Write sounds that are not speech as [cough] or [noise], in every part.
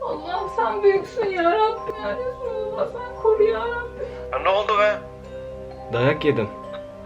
Allah'ım sen büyüksün ya Rabbim ya Resulallah sen koru ya Rabbim. Ha, ne oldu be? Dayak yedim.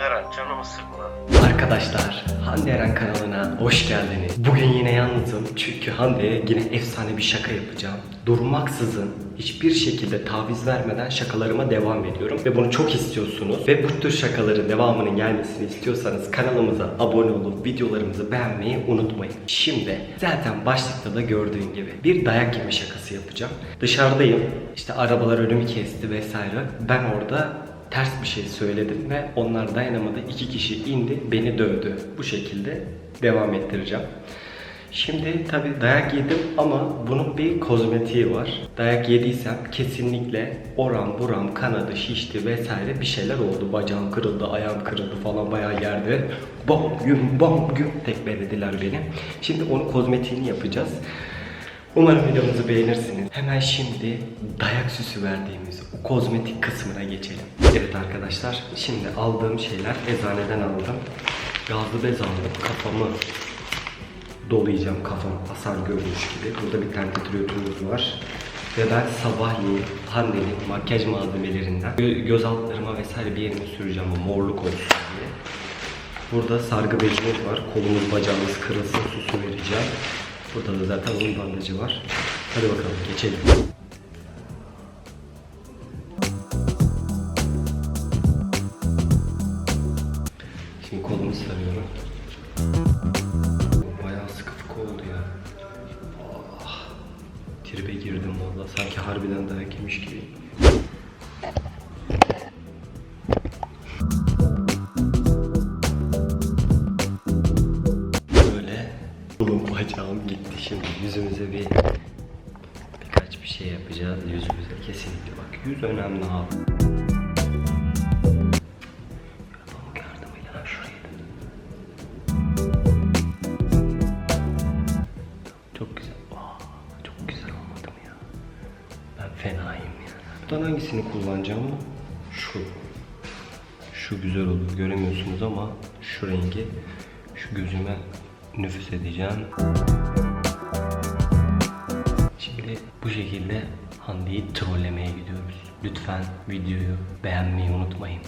Eren canımı sıkma. Arkadaşlar Hande Eren kanalına hoş geldiniz. Bugün yine yalnızım çünkü Hande'ye yine efsane bir şaka yapacağım. Durmaksızın hiçbir şekilde taviz vermeden şakalarıma devam ediyorum. Ve bunu çok istiyorsunuz. Ve bu tür şakaların devamının gelmesini istiyorsanız kanalımıza abone olup videolarımızı beğenmeyi unutmayın. Şimdi zaten başlıkta da gördüğün gibi bir dayak yeme şakası yapacağım. Dışarıdayım. İşte arabalar önümü kesti vesaire. Ben orada ters bir şey söyledim ve onlar dayanamadı. İki kişi indi, beni dövdü. Bu şekilde devam ettireceğim. Şimdi tabii dayak yedim ama bunun bir kozmetiği var. Dayak yediysem kesinlikle oram buram kanadı, şişti vesaire bir şeyler oldu. Bacağım kırıldı, ayağım kırıldı falan bayağı yerde. Bam güm bam güm tekmelediler beni. Şimdi onun kozmetiğini yapacağız. Umarım videomuzu beğenirsiniz. Hemen şimdi dayak süsü verdiğimiz o kozmetik kısmına geçelim. Evet arkadaşlar, şimdi aldığım şeyler eczaneden aldım. Gazlı bez aldım. Kafamı dolayacağım kafam hasar görmüş gibi. Burada bir tane titriyotörümüz var. Ve ben sabahleyin Hande'nin makyaj malzemelerinden gö- göz altlarıma vesaire bir yerime süreceğim o morluk olsun diye. Burada sargı bezimiz var. Kolumuz bacağımız kırılsın süsü vereceğim. Burada da zaten onun bandajı var. Hadi bakalım geçelim. Şimdi kolumu sarıyorum. Bayağı sıkı fıkı oldu ya. Ah, tribe girdim valla. Sanki harbiden dayak yemiş gibi. 100 önemli abi. Çok güzel. Çok güzel olmadı mı ya? Ben fenayım ya. Buradan hangisini kullanacağım? Şu. Şu güzel olur. Göremiyorsunuz ama şu rengi şu gözüme nüfus edeceğim. Şimdi bu şekilde Hande'yi trollemeye gidiyoruz. Lütfen videoyu beğenmeyi unutmayın.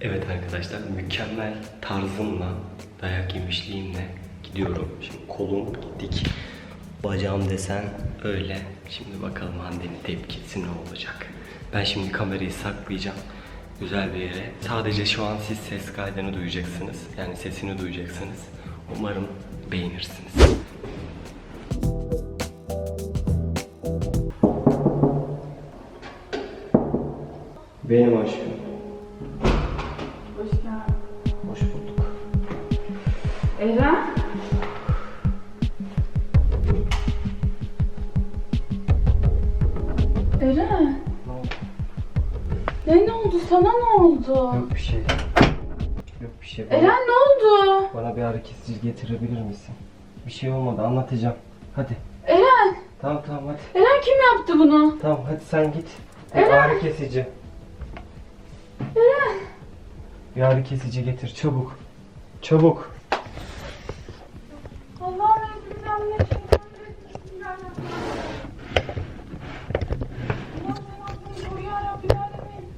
Evet arkadaşlar mükemmel tarzımla dayak yemişliğimle gidiyorum. Şimdi kolum dik. Bacağım desen öyle. Şimdi bakalım Hande'nin tepkisi ne olacak. Ben şimdi kamerayı saklayacağım. Güzel bir yere. Sadece şu an siz ses kaydını duyacaksınız. Yani sesini duyacaksınız. Umarım beğenirsiniz. Benim aşkım. Hoş geldin. Hoş bulduk. Eren? Eren? Ne oldu? Ne ne oldu? Sana ne oldu? Yok bir şey. Yok bir şey. Bana, Eren ne oldu? bana bir ağrı kesici getirebilir misin? Bir şey olmadı anlatacağım. Hadi. Eren? Tamam tamam hadi. Eren kim yaptı bunu? Tamam hadi sen git. Eren! ağrı kesici. Eren? Ağrı kesici getir çabuk. Çabuk. Allah'ım Rabbil Alemin.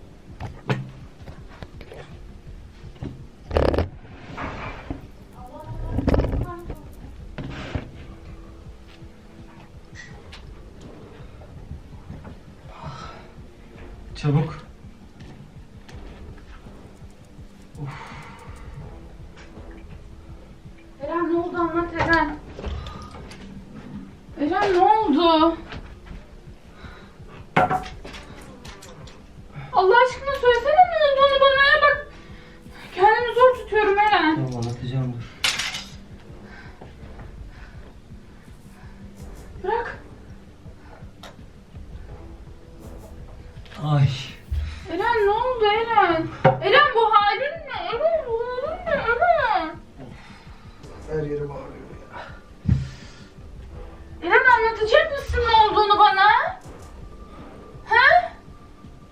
Çabuk. Eren ne oldu? Allah aşkına söylesene ne olduğunu bana ya bak. Kendimi zor tutuyorum Eren. Tamam anlatacak mısın ne olduğunu bana? He?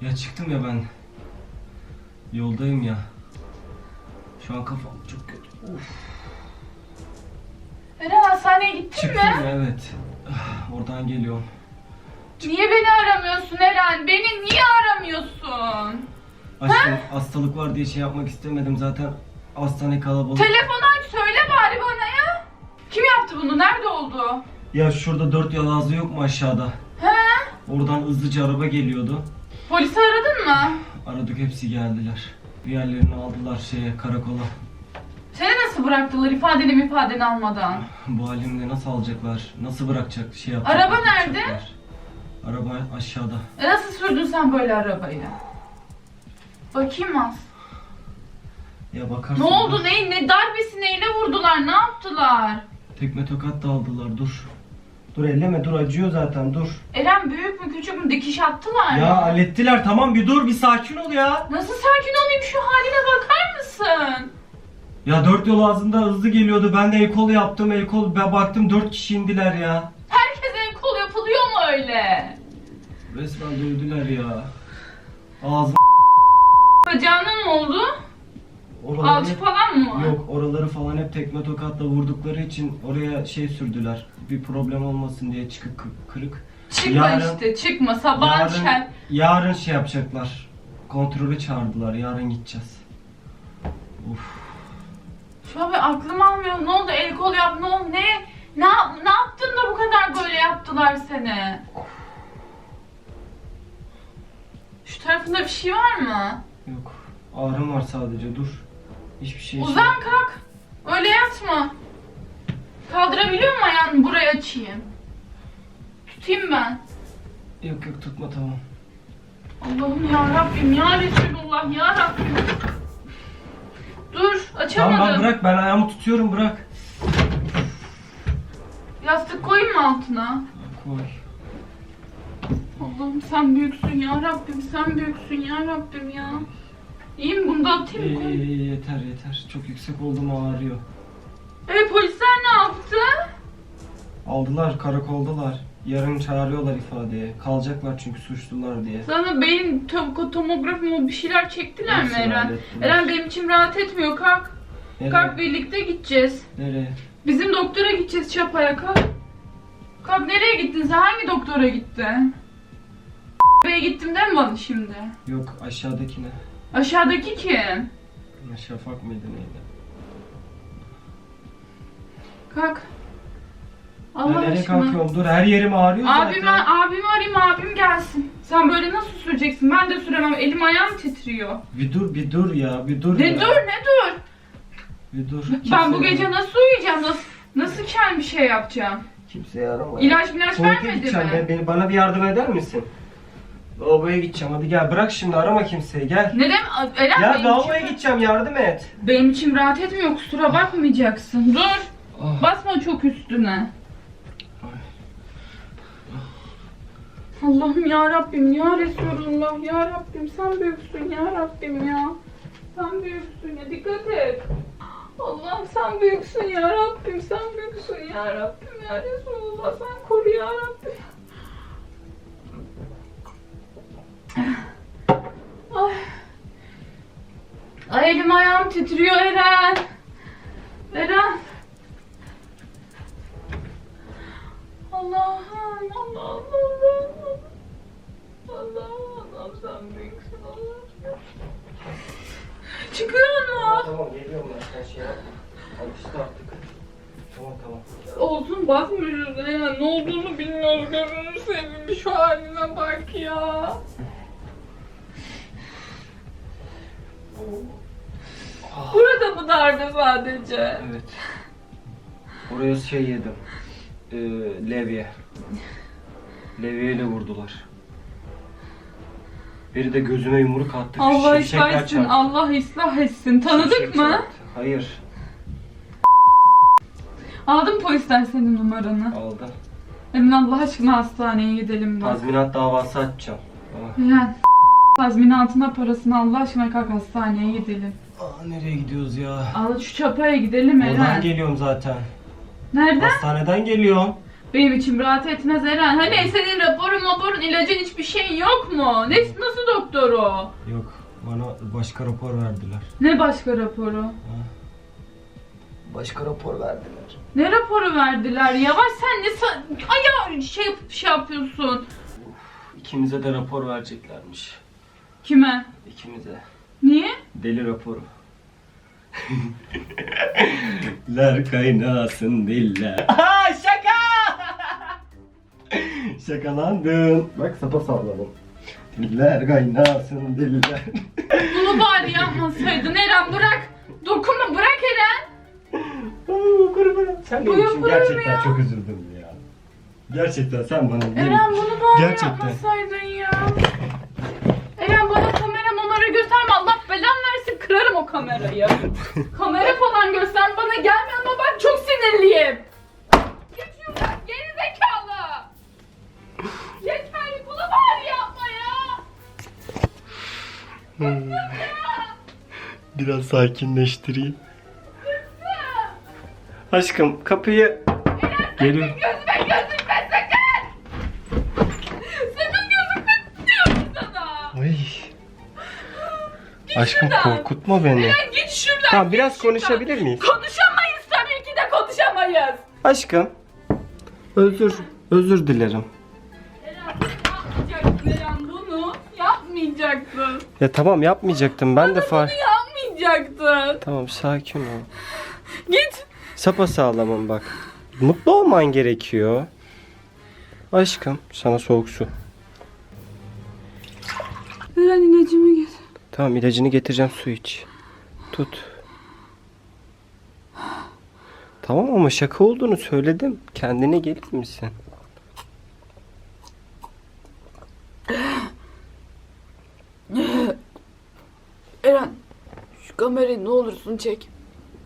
Ya çıktım ya ben. Yoldayım ya. Şu an kafam çok kötü. Of. Eren hastaneye gittin Çıktım mi? ya evet. Ah, Oradan geliyorum. Niye beni aramıyorsun Eren? Beni niye aramıyorsun? Aşkım hastalık var diye şey yapmak istemedim zaten hastane kalabalık. Telefonu aç söyle bari bana ya. Kim yaptı bunu? Nerede oldu? Ya şurada dört yalazlı yok mu aşağıda? He? Oradan hızlıca araba geliyordu. Polisi aradın mı? Aradık hepsi geldiler. Bir yerlerini aldılar şeye karakola. Seni nasıl bıraktılar ifadeni ifadeni almadan? Bu halimle nasıl alacaklar? Nasıl bırakacak şey yapacak? Araba nerede? Araba aşağıda. E nasıl sürdün sen böyle arabayı? Bakayım az. Ya bakarsın. Ne oldu? Ne, ne darbesi neyle vurdular? Ne yaptılar? Tekme tokat da aldılar dur. Dur elleme dur acıyor zaten dur. Eren büyük mü küçük mü dikiş attılar mı? Ya hallettiler tamam bir dur bir sakin ol ya. Nasıl sakin olayım şu haline bakar mısın? Ya dört yol ağzında hızlı geliyordu ben de el kol yaptım el kol ben baktım dört kişi indiler ya. Herkese el kol yapılıyor mu öyle? Resmen dövdüler ya. Ağzı Bacağına ne oldu? Oraları Alçı falan mı? Yok oraları falan hep tekme tokatla vurdukları için oraya şey sürdüler. Bir problem olmasın diye çıkık kı- kırık. Çıkma Yarın- işte çıkma sabah Yarın, yarın şey yapacaklar. Kontrolü çağırdılar. Yarın gideceğiz. Uf. Şu an bir aklım almıyor. Ne oldu el kol yap ne oldu ne? Ne, yap- ne yaptın da bu kadar böyle yaptılar seni? Şu tarafında bir şey var mı? Yok. Ağrım var sadece. Dur. Hiçbir şey. Uzan kalk. Öyle yatma. Kaldırabiliyor musun ayağını? Buraya açayım. Tutayım ben. Yok yok tutma tamam. Allah'ım ya Rabbim ya Resulullah ya Rabbim. Dur açamadım. Tamam ben bırak ben ayağımı tutuyorum bırak. Yastık koyayım mı altına? Koy. Allah'ım sen büyüksün ya Rabbim sen büyüksün ya Rabbim ya. İyi mi bunu da atayım İyi, mı? iyi, iyi, yeter yeter. Çok yüksek oldu mu ağrıyor. E polisler ne yaptı? Aldılar karakoldalar. Yarın çağırıyorlar ifadeye. Kalacaklar çünkü suçlular diye. Sana beyin to- tomografi mi bir şeyler çektiler mi Hepsini Eren? hallettiler. Eren benim içim rahat etmiyor kalk. Nereye? Kalk birlikte gideceğiz. Nereye? Bizim doktora gideceğiz Çapa'ya kalk. Kalk nereye gittin sen? Hangi doktora gittin? B'ye gittim deme bana şimdi. Yok aşağıdakine. Aşağıdaki kim? Şafak mıydı neydi? Kalk. Ben Allah nereye aşkına. kalkıyorum? Dur her yerim ağrıyor Abim, zaten. abimi arayayım abim gelsin. Sen böyle nasıl süreceksin? Ben de süremem. Elim ayağım titriyor. Bir dur bir dur ya bir dur Ne ya. dur ne dur. Bir dur. Ben bu Kimseye- gece nasıl uyuyacağım? Nasıl, nasıl kendim bir şey yapacağım? Kimseye arama. İlaç milaç Tuvalete vermedi gideceğim mi? ben, beni, bana bir yardım eder misin? Lavaboya gideceğim hadi gel bırak şimdi arama kimseyi gel. Neden? Eren Ya benim, lavaboya içim, gideceğim yardım et. benim içim rahat etmiyor. Kusura bakmayacaksın. Dur. Ah. Basma çok üstüne. Allah'ım ya Rabbim ya Resulullah ya Rabbim sen büyüksün ya Rabbim ya. Sen büyüksün ya dikkat et. Allah'ım sen büyüksün ya Rabbim sen büyüksün ya Rabbim ya Resulullah sen koru ya Rabbim. Ay. Ay elim ayağım titriyor Eren. Eren. Allah'ım Allah Allah Allah. Allah'ım Allah'ım sen büyüksün Allah'ım. Çıkıyor mu? Tamam geliyorum ben sen şey yapma. Alıştı artık. Tamam tamam. Olsun basmıyoruz ya. Ne olduğunu bilmiyoruz. Gözünü seveyim şu haline bak ya. Burada mı darbe sadece? Evet. Oraya şey yedim. Ee, levye. Levyeyle vurdular. Biri de gözüme yumruk attı. Allah Şimşekler ıslah etsin, çarptı. Allah ıslah etsin. Tanıdık Şimşek mı? çarptı. Hayır. Aldın mı polisler senin numaranı? Aldı. Emin Allah aşkına hastaneye gidelim bak. Tazminat davası açacağım. Aa. Eren, tazminatına parasını Allah aşkına kalk hastaneye gidelim. Aa, nereye gidiyoruz ya? Al şu çapaya gidelim Oradan Eren. geliyorum zaten. Nereden? Hastaneden geliyorum. Benim içim rahat etmez Eren. Hani senin raporun raporun ilacın hiçbir şeyin yok mu? Ne, nasıl doktor o? Yok. Bana başka rapor verdiler. Ne başka raporu? Başka rapor verdiler. Ne raporu verdiler? Yavaş sen ne sa- ayağı şey yapıp şey yapıyorsun. İkimize de rapor vereceklermiş. Kime? İkimize. Niye? Deli raporu. Ler kaynasın diller. Aha şaka! Şakalandın. Bak sapa salladım. Diller kaynasın diller. Bunu bari yapmasaydın Eren bırak. Dokunma bırak Eren. Oo. Sen benim için gerçekten ya? çok üzüldüm ya. Gerçekten sen bana Eren bunu bari Gerçekten. yapmasaydın ya. Eren bana kamera numara gösterme Allah belan versin kırarım o kamerayı. Kamera falan göster bana gelme ama bak çok sinirliyim. Git şuradan geri zekalı. Yeter bunu bari yapma ya. Biraz sakinleştireyim. Aşkım kapıyı... Geliyorum. Gözüme gözükme sakın. Sakın gözükme diyorum sana. Ay. Aşkım şuradan. korkutma beni. Eren git şuradan. Tamam git biraz şuradan. konuşabilir miyiz? Konuşamayız tabii ki de konuşamayız. Aşkım. Özür, özür dilerim. Eren bunu. Yapmayacaktın. Ya tamam yapmayacaktım ben de far... Bunu yapmayacaktın. Tamam sakin ol. Git. Sapa sağlamam bak. Mutlu olman gerekiyor. Aşkım sana soğuk su. Eren ilacımı getir. Tamam ilacını getireceğim su iç. Tut. Tamam ama şaka olduğunu söyledim. Kendine gelir misin? Eren şu kamerayı ne olursun çek.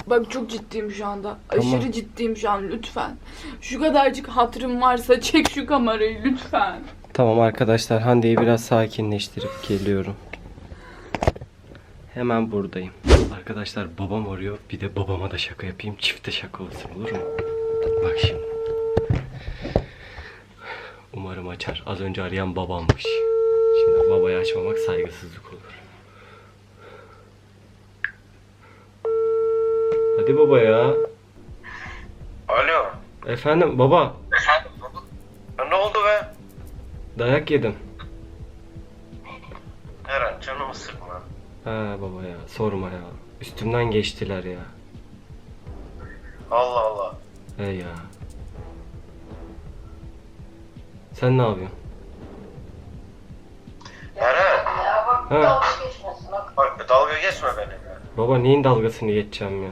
Bak çok ciddiyim şu anda. Tamam. Aşırı ciddiyim şu an lütfen. Şu kadarcık hatırım varsa çek şu kamerayı lütfen. Tamam arkadaşlar Hande'yi biraz sakinleştirip geliyorum. Hemen buradayım. Arkadaşlar babam arıyor. Bir de babama da şaka yapayım. Çifte şaka olsun olur mu? Bak şimdi. Umarım açar. Az önce arayan babammış. Şimdi babaya açmamak saygısızlık olur. Hadi baba ya. Alo. Efendim baba. Ya ne oldu be? Dayak yedim. Ha baba ya sorma ya. Üstümden geçtiler ya. Allah Allah. Hey ya. Sen ne yapıyorsun? Eren. Ha, Bak dalga geçme benimle. baba neyin dalgasını geçeceğim ya?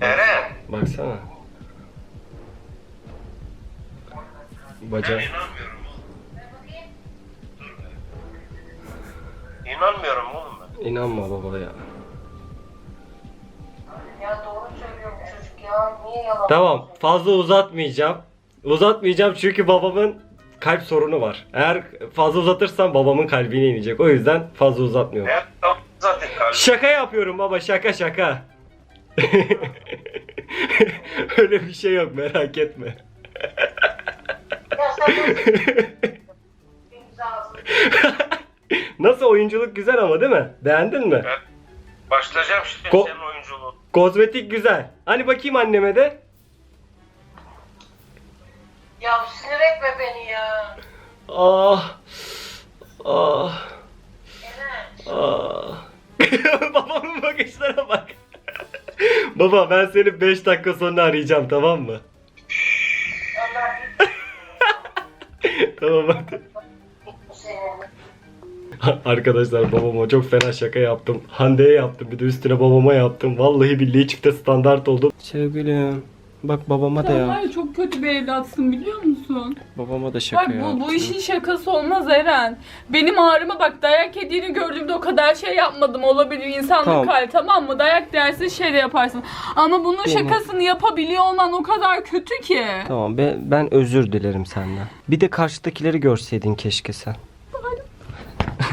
Eren. Baksana. Baca. Ben inanmıyorum İnanmıyorum oğlum ben. İnanma baba ya. Ya doğru söylüyor bu çocuk ya. Niye yalan? Tamam fazla uzatmayacağım. Uzatmayacağım çünkü babamın kalp sorunu var. Eğer fazla uzatırsam babamın kalbine inecek. O yüzden fazla uzatmıyorum. Ya tamam zaten kalbim. Şaka yapıyorum baba şaka şaka. [laughs] Öyle bir şey yok merak etme. Ya sen nasıl? [laughs] [laughs] Nasıl oyunculuk güzel ama değil mi? Beğendin mi? Ben başlayacağım şimdi Ko- senin oyunculuğun. Kozmetik güzel. Hani bakayım anneme de. Ya sinir etme beni ya. Ah. Ah. Ah. [laughs] Babamın bakışlara bak. [laughs] Baba ben seni 5 dakika sonra arayacağım tamam mı? Allah tamam hadi. seni. [laughs] Arkadaşlar babama çok fena şaka yaptım. Hande'ye yaptım bir de üstüne babama yaptım. Vallahi billahi çifte standart oldum. Sevgilim bak babama da Sen ya. var ya çok kötü bir evlatsın biliyor musun? Babama da şaka Bak yaptım. bu, bu işin şakası olmaz Eren. Benim ağrıma bak dayak yediğini gördüğümde o kadar şey yapmadım olabilir insanlık Tamam. hali tamam mı? Dayak dersin şey de yaparsın. Ama bunun şakasını yapabiliyor olman o kadar kötü ki. Tamam ben, ben özür dilerim senden. Bir de karşıdakileri görseydin keşke sen.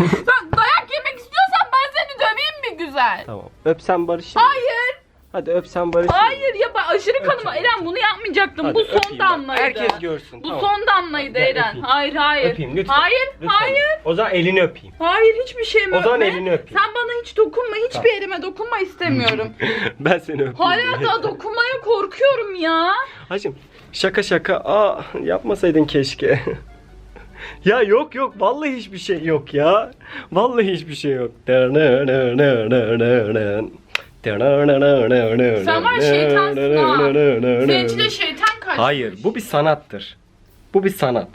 Sen dayak yemek istiyorsan ben seni döveyim mi güzel? Tamam. Öpsen barışayım. Hayır. Hadi öp sen Barış'ı. Hayır ya ben aşırı kanıma. Eren bunu yapmayacaktım. Hadi Bu öpeyim son bak. damlaydı. Herkes görsün. Bu tamam. son damlaydı Gel Eren. öpeyim. Hayır hayır. Öpeyim lütfen. Hayır Lütfen. hayır. O zaman elini öpeyim. Hayır hiçbir şeyimi O zaman öpme. elini öpeyim. Sen bana hiç dokunma. Hiçbir Tamam. yerime dokunma istemiyorum. [laughs] ben seni öpeyim. Hala daha dokunmaya korkuyorum ya. Hacım şaka şaka. Aa yapmasaydın keşke. [laughs] ya yok yok vallahi hiçbir şey yok ya. Vallahi hiçbir şey yok. Sen var ya şeytansın ha. Senin içinde şeytan kaçmış. Hayır bu bir sanattır. Bu bir sanat.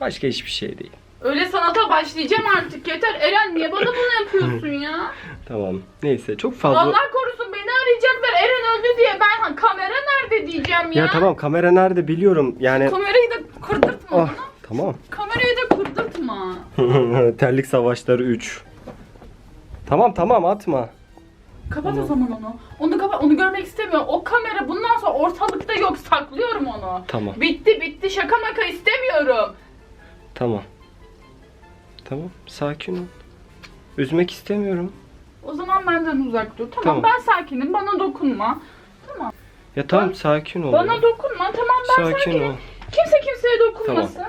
Başka hiçbir şey değil. Öyle sanata başlayacağım artık yeter. Eren niye bana bunu yapıyorsun ya? Tamam. Neyse çok fazla. Allah korusun beni arayacaklar. Eren öldü diye ben kamera nerede diyeceğim ya. Ya tamam kamera nerede biliyorum. Yani Kamerayı da kırdırtma Ah, bana. Tamam. Kamerayı da kırdırtma. [laughs] Terlik Savaşları 3. Tamam tamam atma. Kapat o zaman onu. Onu kapat. Onu görmek istemiyorum. O kamera bundan sonra ortalıkta yok. Saklıyorum onu. Tamam. Bitti bitti. Şaka maka istemiyorum. Tamam. Tamam sakin ol. Üzmek istemiyorum. O zaman benden uzak dur. Tamam, Tamam. ben sakinim. Bana dokunma. Ya tamam sakin ol. Bana ya. dokunma. Tamam ben Sakin sakinim. ol. Kimse kimseye dokunmasın.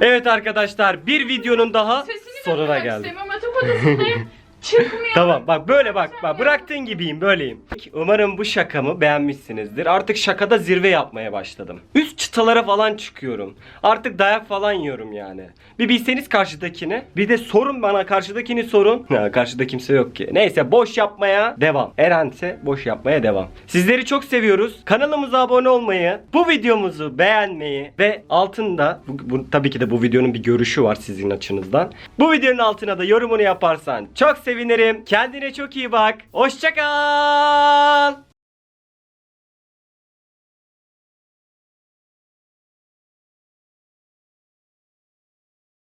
Evet arkadaşlar bir videonun daha Sesini sonuna geldik. istemiyorum. Yatak odasındayım. [laughs] Çıkmıyor. Tamam bak böyle bak bak bıraktığın gibiyim böyleyim. Umarım bu şakamı beğenmişsinizdir. Artık şakada zirve yapmaya başladım. Üst çıtalara falan çıkıyorum. Artık dayak falan yiyorum yani. Bir bilseniz karşıdakini. Bir de sorun bana karşıdakini sorun. Ha, karşıda kimse yok ki. Neyse boş yapmaya devam. Erense boş yapmaya devam. Sizleri çok seviyoruz. Kanalımıza abone olmayı, bu videomuzu beğenmeyi ve altında bu, bu- tabii ki de bu videonun bir görüşü var sizin açınızdan. Bu videonun altına da yorumunu yaparsan çok sevinirim. Kendine çok iyi bak. Hoşça kal.